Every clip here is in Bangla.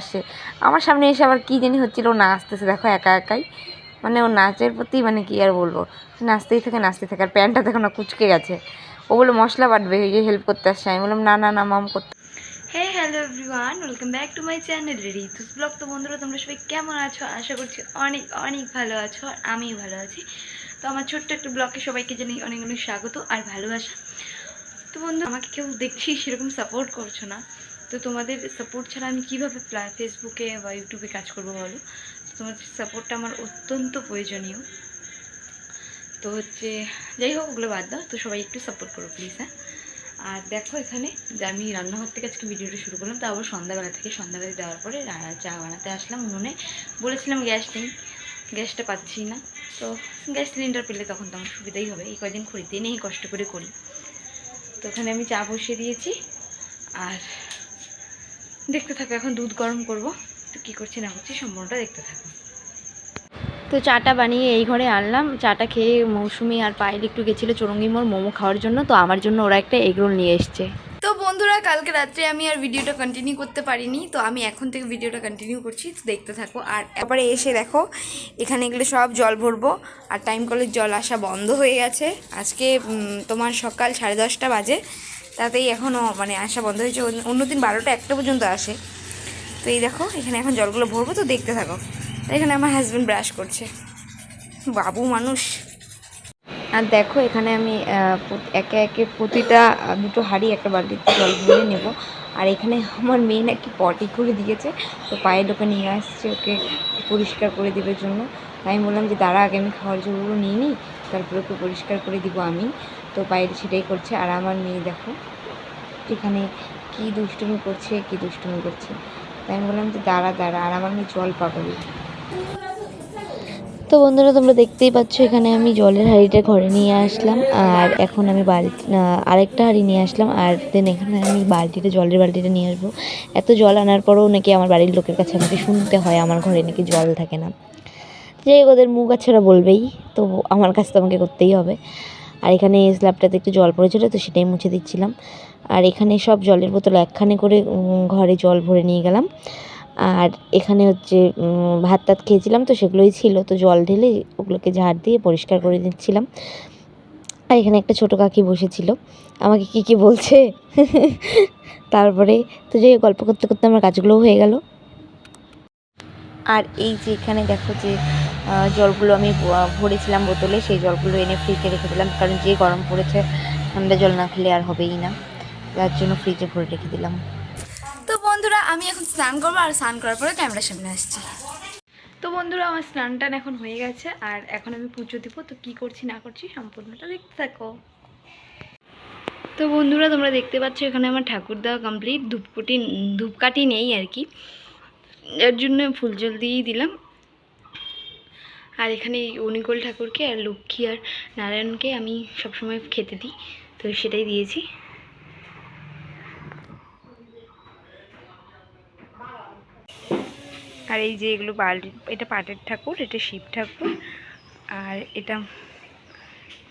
আসে। আমার সামনে এসে আবার কী জানি হচ্ছিল নাচতেছে, দেখো একা একাই। মানে ও নাচের প্রতি মানে কি আর বলব? নাচতেই থাকে নাচতেই থাকে। আর প্যান্টটা দেখো না, কুচকে গেছে। ও বলে মশলা বাটবে, এই যে হেল্প করতে আসছে। আমি বললাম, না না না মাম করতে hey hello everyone welcome back to my channel Ritu's vlog তো বন্ধুরা, তোমরা সবাই কেমন আছো? আশা করছি অনেক অনেক ভালো আছো আর আমিও ভালো আছি। তো আমার ছোট্ট একটা ব্লগে সবাইকে জানাই অনেক অনেক স্বাগত আর ভালোবাসা। তো বন্ধু, আমাকে কেউ দেখছি সেরকম সাপোর্ট করছ না। তো তোমাদের সাপোর্ট ছাড়া আমি কীভাবে ফেসবুকে বা ইউটিউবে কাজ করব বলো? তোমাদের সাপোর্টটা আমার অত্যন্ত প্রয়োজনীয়। তো হচ্ছে, যাই হোক, ওগুলো বাদ দাও। তো সবাই একটু সাপোর্ট করো প্লিজ হ্যাঁ? আর দেখো এখানে যে আমি রান্নাঘর থেকে আজকে ভিডিওটা শুরু করলাম তো আবার সন্ধ্যাবেলা থেকে। সন্ধ্যাবেলা দেওয়ার পরে চা বানাতে আসলাম। উনুনে বলেছিলাম গ্যাস নেই, গ্যাসটা পাচ্ছি না। তো গ্যাস সিলিন্ডার পেলে তখন তো আমার সুবিধাই হবে। এই কয়দিন খরিতে নেই, কষ্ট করে করি। তো ওখানে আমি চা বসিয়ে দিয়েছি। আর দেখতে থাকো এখন দুধ গরম করব। তো কী করছি না করছি সম্পূর্ণটা দেখতে থাকো। তো চাটা বানিয়ে এই ঘরে আনলাম। চাটা খেয়ে মৌসুমি আর পায়েল একটু গেছিল চৌরঙ্গি মোড় মোমো খাওয়ার জন্য। তো আমার জন্য ওরা একটা এগরোল নিয়ে এসছে। তো বন্ধুরা কালকে রাত্রে আমি আর ভিডিওটা কন্টিনিউ করতে পারিনি। তো আমি এখন থেকে ভিডিওটা কন্টিনিউ করছি। তো দেখতে থাকো। আর তারপরে এসে দেখো এখানে এগুলো সব জল ভরবো। আর টাইম কলের জল আসা বন্ধ হয়ে গেছে। আজকে তোমার সকাল সাড়ে দশটা বাজে। তাতেই এখনও মানে আসা বন্ধ হয়েছে। অন্য- অন্যদিন বারোটা একটা পর্যন্ত আসে। তো এই দেখো, এখানে এখন জলগুলো ভরবো, তো দেখতে থাকো। এখানে আমার হাজব্যান্ড ব্রাশ করছে। বাবু মানুষ। আর দেখো, এখানে আমি একে একে প্রতিটা দুটো হাঁড়ি একটা বালতিতে জল ভরে নেব। আর এখানে আমার মেয়ে নাকি পটি করে দিয়েছে। তো পায়ের ওকে নিয়ে আসছে, ওকে পরিষ্কার করে দেবার জন্য। আমি বললাম যে, দাঁড়া, আগে আমি খাওয়ার জলগুলো নিয়ে নিই। তারপরে ওকে পরিষ্কার করে দিব আমি। তো বাইরে সেটাই করছে। আর আমার মেয়ে দেখো এখানে কি দুষ্টুমি করছে কি দুষ্টুমি করছে। তাই আমি বললাম যে দাঁড়া দাঁড়া আর আমার মেয়ে জল পাগল তো বন্ধুরা তোমরা দেখতেই পাচ্ছ এখানে আমি জলের হাঁড়িটা ঘরে নিয়ে আসলাম। আর এখন আমি বালতি আরেকটা হাঁড়ি নিয়ে আসলাম। আর দেন এখানে আমি বালতিটা জলের বালতিটা নিয়ে আসব। এত জল আনার পরেও নাকি আমার বাড়ির লোকের কাছে আমাকে শুনতে হয় আমার ঘরে নাকি জল থাকে না। হোক, ওদের মুখ আছে ওরা বলবেই। তো আমার কাজ তো আমাকে করতেই হবে। আর এখানে স্ল্যাবটাতে একটু জল পড়েছিল, তো সেটাই মুছে দিচ্ছিলাম। আর এখানে সব জলের বোতল একখানে করে ঘরে জল ভরে নিয়ে গেলাম। আর এখানে হচ্ছে ভাত টাত খেয়েছিলাম, তো সেগুলোই ছিল। তো জল ঢেলে ওগুলোকে ঝাড় দিয়ে পরিষ্কার করে দিচ্ছিলাম। আর এখানে একটা ছোটো কাকি বসেছিল। আমাকে কি কি বলছে? তারপরে তো যে গল্প করতে করতে আমার কাজগুলোও হয়ে গেল। আর এই যে এখানে দেখো যে জলগুলো আমি ভরেছিলাম বোতলে সেই জলগুলো এনে ফ্রিজে রেখে দিলাম কারণ যে গরম পড়েছে ঠান্ডা জল না খেলে আর হবেই না। যার জন্য ফ্রিজে ভরে রেখে দিলাম। তো বন্ধুরা আমি এখন স্নান করব আর স্নান করার পরে ক্যামেরার সামনে আসছি। তো বন্ধুরা আমার স্নান টান এখন হয়ে গেছে আর এখন আমি পুজো দিব তো কি করছি না করছি সম্পূর্ণটা দেখতে থাকো। তো বন্ধুরা তোমরা দেখতে পাচ্ছ এখানে আমার ঠাকুর দেওয়া কমপ্লিট ধূপকুটি ধূপকাঠি নেই আর কি। এর জন্য ফুল জল দিয়েই দিলাম। আর এখানে অনিকল ঠাকুরকে আর লক্ষ্মী আর নারায়ণকে আমি সবসময় খেতে দিই তো সেটাই দিয়েছি। আর এই যে এগুলো বালতি এটা পাটের ঠাকুর এটা শিব ঠাকুর আর এটা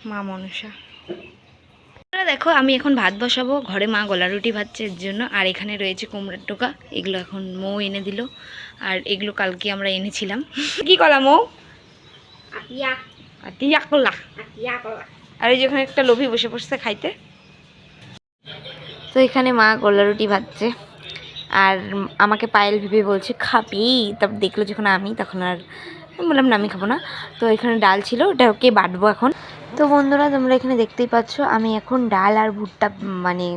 মা মনসা। দেখো আমি এখন ভাত বসাবো ঘরে মা গলা রুটি ভাজছে এর জন্য আর এখানে রয়েছে কুমড়ার টোকা এগুলো এখন মৌ এনে দিল আর এগুলো কালকে আমরা এনেছিলাম। কি কলা মৌ? আতিয়া। কলা। আর এই যেখানে একটা লোভি বসে বসছে খাইতে। তো এখানে মা গোলা রুটি ভাজছে। আর আমাকে পায়েল ভেবে বলছে খাবি? তারপর দেখল যখন আমি তখন আর বললাম না আমি খাব না। তো এখানে ডাল ছিল ওটা ওকে বাটবো এখন। তো বন্ধুরা তোমরা এখানে দেখতেই পাচ্ছ আমি এখন ডাল আর ভুট্টা মানে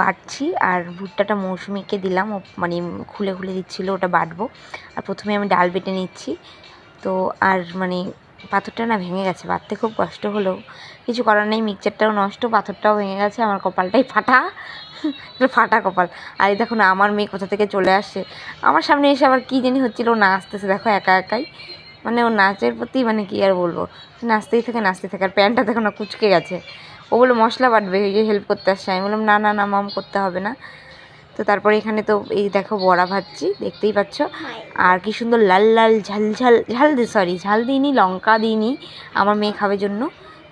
বাটছি। আর ভুট্টাটা মৌসুমিকে দিলাম ও মানে খুলে খুলে দিচ্ছিল ওটা বাটবো। আর প্রথমে আমি ডাল বেটে নিচ্ছি। তো আর মানে পাথরটা না ভেঙে গেছে বাটতে খুব কষ্ট হলো কিছু করার নেই, মিক্সচারটাও নষ্ট, পাথরটাও ভেঙে গেছে, আমার কপালটাই ফাটা। ফাটা কপাল। আর এই দেখো না, আমার মেয়ে কোথা থেকে চলে আসছে? আমার সামনে এসে আবার কী জানি হচ্ছিল ও নাচতেছে দেখো একা একাই। মানে ও নাচের প্রতি মানে কি আর বলব? নাচতেই থাকে নাচতেই থাকে। আর প্যান্টটা দেখো না কুচকে গেছে। ও বলে মশলা বাটবে যে হেল্প করতে আসছে। আমি বললাম, না না না মাম করতে হবে না। তো তারপরে এখানে তো এই দেখো বড়া ভাজছি দেখতেই পাচ্ছ। আর কি সুন্দর লাল লাল ঝাল ঝাল ঝাল দি সরি ঝাল দিইনি লঙ্কা দিইনি আমার মেয়ে খাবে জন্য।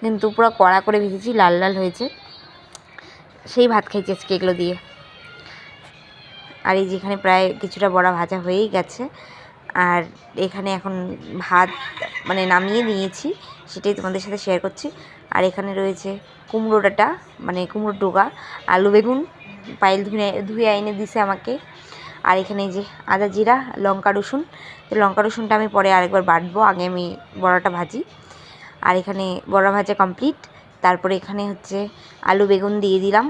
কিন্তু পুরো কড়া করে ভেজেছি লাল লাল হয়েছে। সেই ভাত খাইছি আজকে এগুলো দিয়ে। আর এই যেখানে প্রায় কিছুটা বড়া ভাজা হয়েই গেছে। আর এখানে এখন ভাত মানে নামিয়ে নিয়েছি সেটাই তোমাদের সাথে শেয়ার করছি। আর এখানে রয়েছে কুমড়ো ডাঁটা মানে কুমড়োর ডোগা আলু বেগুন পাইল ধুয়ে ধুয়ে এনে দিছে আমাকে। আর এখানে যে আদা জিরা, লঙ্কা, রসুন। তো লঙ্কা, রসুনটা আমি পরে আরেকবার বাটবো। আগে আমি বড়াটা ভাজি। আর এখানে বড়া ভাজা কমপ্লিট। তারপরে এখানে হচ্ছে আলু বেগুন দিয়ে দিলাম।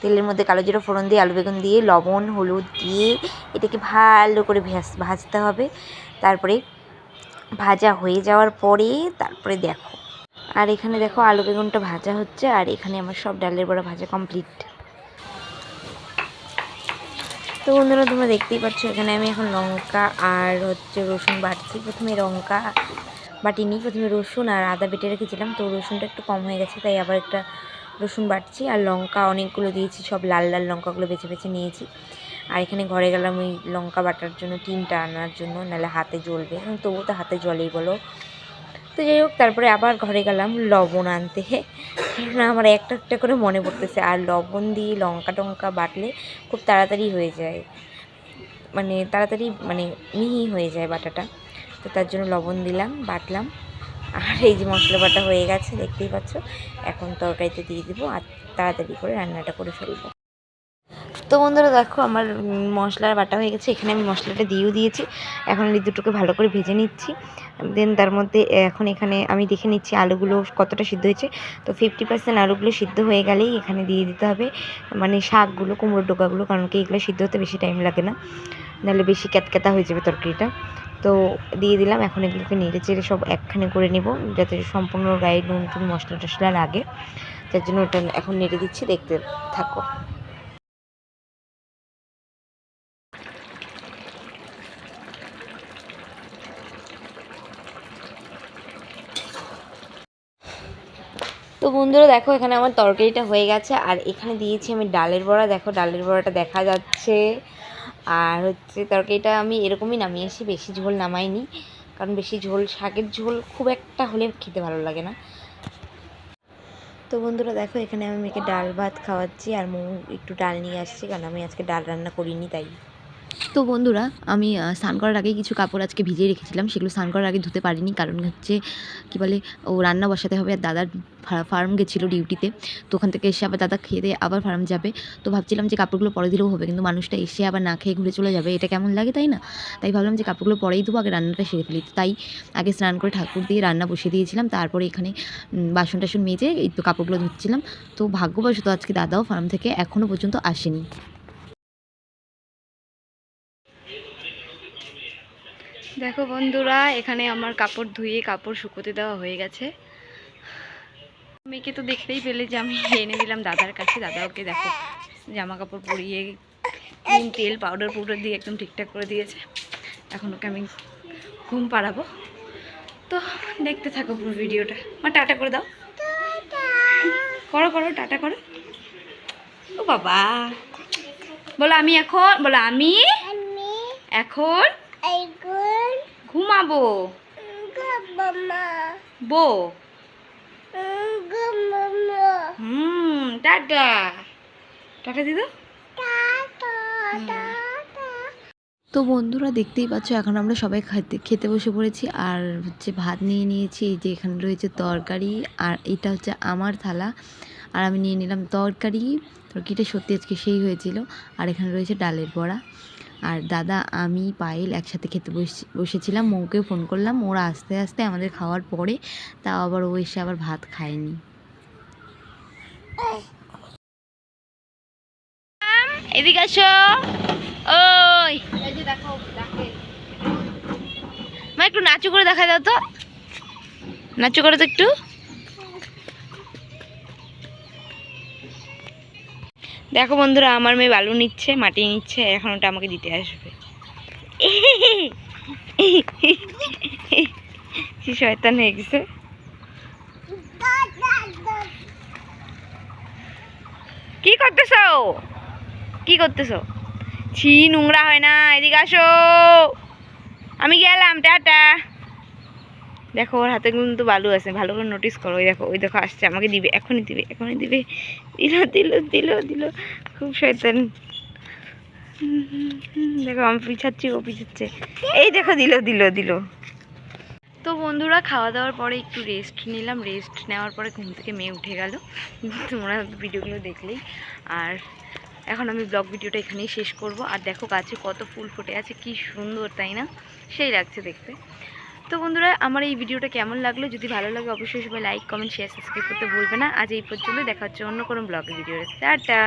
তেলের মধ্যে কালো জিরা ফোড়ন দিয়ে আলু বেগুন দিয়ে লবণ, হলুদ দিয়ে এটাকে ভালো করে ভাজ ভাজতে হবে। তারপরে ভাজা হয়ে যাওয়ার পরে তারপরে দেখো। আর এখানে দেখো আলু বেগুনটা ভাজা হচ্ছে। আর এখানে আমার সব ডালের বড়া ভাজা কমপ্লিট। তো বন্ধুরা, তোমরা দেখতেই পাচ্ছ, এখানে আমি এখন লঙ্কা আর হচ্ছে রসুন বাটছি। প্রথমে লঙ্কা বাটিনি, প্রথমে রসুন আর আদা বেটে রেখেছিলাম। তো রসুনটা একটু কম হয়ে গেছে, তাই আবার একটা রসুন বাটছি আর লঙ্কা অনেকগুলো দিয়েছি, সব লাল লাল লঙ্কাগুলো বেছে বেছে নিয়েছি। আর এখানে ঘরে গেলাম ওই লঙ্কা বাটার জন্য টিনটা আনার জন্য, নাহলে হাতে জ্বলবে। তবুও তো হাতে জলেই বলো। তো যাই হোক, তারপরে আবার ঘরে গেলাম লবণ আনতে। কারণ আমার একটা একটা করে মনে পড়তেছে, আর লবণ দিয়ে লঙ্কা টঙ্কা বাটলে খুব তাড়াতাড়ি হয়ে যায়। মানে তাড়াতাড়ি মানে মিহি হয়ে যায় বাটাটা। তো তার জন্য লবণ দিলাম, বাটলাম। আর এই যে মশলা বাটা হয়ে গেছে, দেখতেই পাচ্ছ। এখন তরকারিতে দিয়ে দিব, আর তাড়াতাড়ি করে রান্নাটা করে ফেলব। তো বন্ধুরা দেখো, আমার মশলার বাটা হয়ে গেছে। এখানে আমি মশলাটা দিয়েও দিয়েছি। এখন দুটোকে ভালো করে ভেজে নিচ্ছি। দেন তার মধ্যে এখন এখানে আমি দেখে নিচ্ছি আলুগুলো কতটা সিদ্ধ হয়েছে। তো ফিফটি পার্সেন্ট আলুগুলো সিদ্ধ হয়ে গেলেই এখানে দিয়ে দিতে হবে মানে শাকগুলো, কুমড়োর ডোকাগুলো, কারণ কি এগুলো সিদ্ধ হতে বেশি টাইম লাগে না। নাহলে বেশি ক্যাতক্যাতা হয়ে যাবে তরকারিটা। তো দিয়ে দিলাম, এখন এগুলোকে নেড়ে চেড়ে সব একখানে করে নেব, যাতে সম্পূর্ণ গায়ে নুন টুন মশলা টশলা লাগে। যার জন্য ওটা এখন নেড়ে দিচ্ছি, দেখতে থাকো। তো বন্ধুরা দেখো, এখানে আমার তরকারিটা হয়ে গেছে। আর এখানে দিয়েছি আমি ডালের বড়া। দেখো, ডালের বড়াটা দেখা যাচ্ছে। আর হচ্ছে তরকারিটা আমি এরকমই নামিয়েছি বেশি ঝোল নামাইনি। কারণ বেশি ঝোল, শাকের ঝোল খুব একটা হলে খেতে ভালো লাগে না। তো বন্ধুরা দেখো, এখানে আমি মেয়েকে ডাল ভাত খাওয়াচ্ছি আর মৌ একটু ডাল নিয়ে আসছি। কারণ আমি আজকে ডাল রান্না করিনি, তাই। তো বন্ধুরা, আমি স্নান করার আগে কিছু কাপড় আজকে ভিজিয়ে রেখেছিলাম। সেগুলো স্নান করার আগে ধুতে পারিনি কারণ হচ্ছে, কি বলে, ও রান্না বসাতে হবে আর দাদার ফার্ম গেছিল ডিউটিতে। তো ওখান থেকে এসে আবার দাদা খেয়ে দিয়ে আবার ফার্ম যাবে। তো ভাবছিলাম যে কাপড়গুলো পরে দিলেও হবে, কিন্তু মানুষটা এসে আবার না খেয়ে ঘুরে চলে যাবে। এটা কেমন লাগে তাই না? তাই ভাবলাম যে কাপড়গুলো পরেই দেবো আগে রান্নাটা সেরে ফেলি। তাই আগে স্নান করে ঠাকুর দিয়ে রান্না বসিয়ে দিয়েছিলাম। তারপরে এখানে বাসন টাসন মেজে এই তো কাপড়গুলো ধুচ্ছিলাম। তো ভাগ্যবশত আজকে দাদাও ফার্ম থেকে এখনও পর্যন্ত আসেনি। দেখো বন্ধুরা এখানে আমার কাপড় ধুয়ে কাপড় শুকোতে দেওয়া হয়ে গেছে। মেয়েকে তো দেখতেই পেলে যে আমি এনে দিলাম দাদার কাছে। দাদা ওকে দেখো জামা কাপড় পরিয়ে তেল পাউডার পাউডার দিয়ে একদম ঠিকঠাক করে দিয়েছে। এখন ওকে আমি ঘুম পাড়াবো। তো দেখতে থাকো পুরো ভিডিওটা। মা টাটা করে দাও। করো করো টাটা করো। ও বাবা। বলো আমি এখন বলো আমি। এখন ঘুমাবো। বো। হুম টাটা। টাটা দিদা। তো বন্ধুরা দেখতেই পাচ্ছ এখন আমরা সবাই খেতে খেতে বসে পড়েছি। আর হচ্ছে ভাত নিয়ে নিয়েছি এই যে এখানে রয়েছে তরকারি। আর এটা হচ্ছে আমার থালা। আর আমি নিয়ে নিলাম তরকারি। তরকারিটা সত্যি আজকে সেই হয়েছিল। আর এখানে রয়েছে ডালের বড়া। আর দাদা, আমি পায়েল একসাথে খেতে বসে, বসেছিলাম মৌকে ফোন করলাম। ওরা আস্তে আস্তে আমাদের খাওয়ার পরে তাও আবার ও এসে আবার ভাত খায়নি। এদিকে আসো। ওই। একটু নাচু করে দেখা দাও তো। নাচু করে তো একটু। দেখো বন্ধুরা, আমার মেয়ে বালু নিচ্ছে, মাটি নিচ্ছে, এখন ওটা আমাকে দিতে আসবে। শয়তান হয়ে গেছে? কি করতেছো? কি করতেছো? ছি, নোংরা হয় না, এদিকে আসো। আমি গেলাম, টাটা। দেখো, ওর হাতে কিন্তু বালু আছে। ভালো করে নোটিস করো। ওই দেখো ওই দেখো আসছে, আমাকে দিবে, এখনই দিবে এখনই দিবে। দিল দিল দিল দিল। খুব শয়তান। দেখো, আমি পিছাচ্ছি, ও পিছাচ্ছে। এই দেখো, দিল দিল দিল। তো বন্ধুরা, খাওয়া দাওয়ার পরে একটু রেস্ট নিলাম। রেস্ট নেওয়ার পরে ঘুম থেকে মেয়ে উঠে গেল। তোমরা ভিডিওগুলো দেখলেই। আর এখন আমি ব্লগ ভিডিওটা এখানেই শেষ করব। আর দেখো, গাছে কত ফুল ফুটে আছে, কি সুন্দর, তাই না? সেই লাগছে দেখতে। তো বন্ধুরা, আমার এই ভিডিওটা কেমন লাগল? যদি ভালো লাগে, অবশ্যই সবাই লাইক কমেন্ট শেয়ার সাবস্ক্রাইব করতে ভুলবে না। আজ এই পর্যন্ত দেখা হচ্ছে অন্য কোনো ব্লগ ভিডিও টাটা!